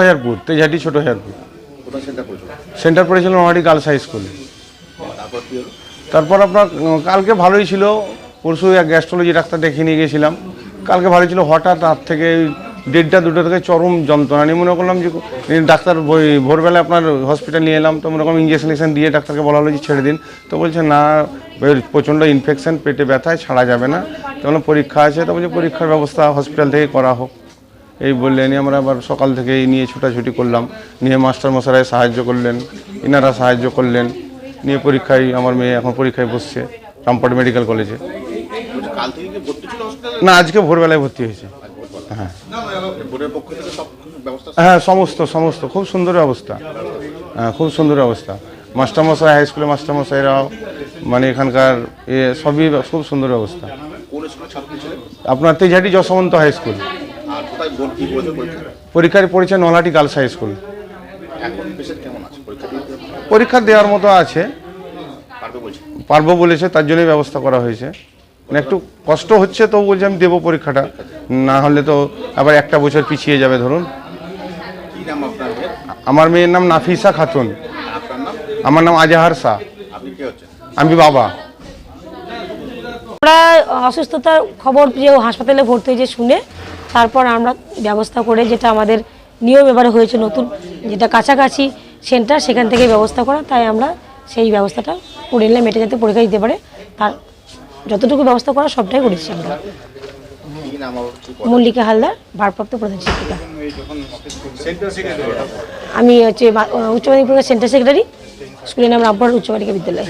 হেয়ারপুর তেজহাটি ছোট হেয়ারপুর। সেন্টার পড়েছিল? নোহাটি girls high স্কুলে। তারপর আপনার কালকে ভালোই ছিল। পরশু এক গ্যাস্ট্রোলজি ডাক্তার দেখিয়ে নিয়ে গেছিলাম কালকে ভালো ছিল। হঠাৎ রাত থেকে দেড়টা দুটো থেকে চরম যন্ত্রণা। নিয়ে মনে করলাম যে ডাক্তার ভোর- ভোরবেলা আপনার হসপিটাল নিয়ে এলাম। তো মনে করলাম ইঞ্জেকশন ইঞ্জেকশন দিয়ে ডাক্তারকে বলা হলো যে ছেড়ে দিন। তো বলছে না প্রচণ্ড ইনফেকশন পেটে ব্যথায় ছাড়া যাবে না। তো বললাম পরীক্ষা আছে। তো বলছে পরীক্ষার ব্যবস্থা হসপিটাল থেকে করা হোক। এই বললেন আমরা আবার সকাল থেকে এই নিয়ে ছোটাছুটি করলাম। নিয়ে মাস্টার মশারাই সাহায্য করলেন, ইনারা সাহায্য করলেন। নিয়ে পরীক্ষায় আমার মেয়ে এখন পরীক্ষায় বসছে, রামপাট মেডিকেল কলেজে। না, আজকে ভোরবেলায় ভর্তি হয়েছে। হ্যাঁ। হ্যাঁ সমস্ত সমস্ত। খুব সুন্দর অবস্থা। হ্যাঁ খুব সুন্দর অবস্থা। মাস্টারমশাই, হাই স্কুলের মাস্টারমশাইরাও মানে এখানকার এ সবই খুব সুন্দর অবস্থা। আপনার তেজহাটি যশবন্ত হাই স্কুল। কোথায় পরীক্ষা? পরীক্ষায় পড়েছে নলাটি গার্লস হাই স্কুল। এখন পেশেন্ট কেমন আছে? পরীক্ষা দিতে পরীক্ষা দেওয়ার মতো আছে। পারবে বলছে? পারব বলেছে তার জন্যই ব্যবস্থা করা হয়েছে। মানে একটু কষ্ট হচ্ছে তো বলছে আমি দেবো পরীক্ষাটা। না হলে তো আবার একটা বছর পিছিয়ে যাবে ধরুন। কি নাম আপনার মেয়ের? আমার মেয়ের নাম নাফিসা খাতুন। আপনার নাম? আমার নাম আজাহার শাহ। আপনি কে হচ্ছেন? আমি বাবা। আমরা অসুস্থতার খবর যে হাসপাতালে ভর্তি হয়েছে শুনে তারপর আমরা ব্যবস্থা করে যেটা আমাদের নিয়ম এবারে হয়েছে নতুন, যেটা কাছাকাছি সেন্টার, সেখান থেকে ব্যবস্থা করা, তাই আমরা সেই ব্যবস্থাটা করে নিলাম এটা যাতে পরীক্ষা দিতে পারে। তার যতটুকু ব্যবস্থা করা সবটাই করেছি আমরা। মল্লিকা হালদার, ভারপ্রাপ্ত প্রধান শিক্ষিকা। আমি হচ্ছে উচ্চ মাধ্যমিক সেন্টার সেক্রেটারি স্কুলের নাম রামপুরহাট উচ্চ বালিকা বিদ্যালয়।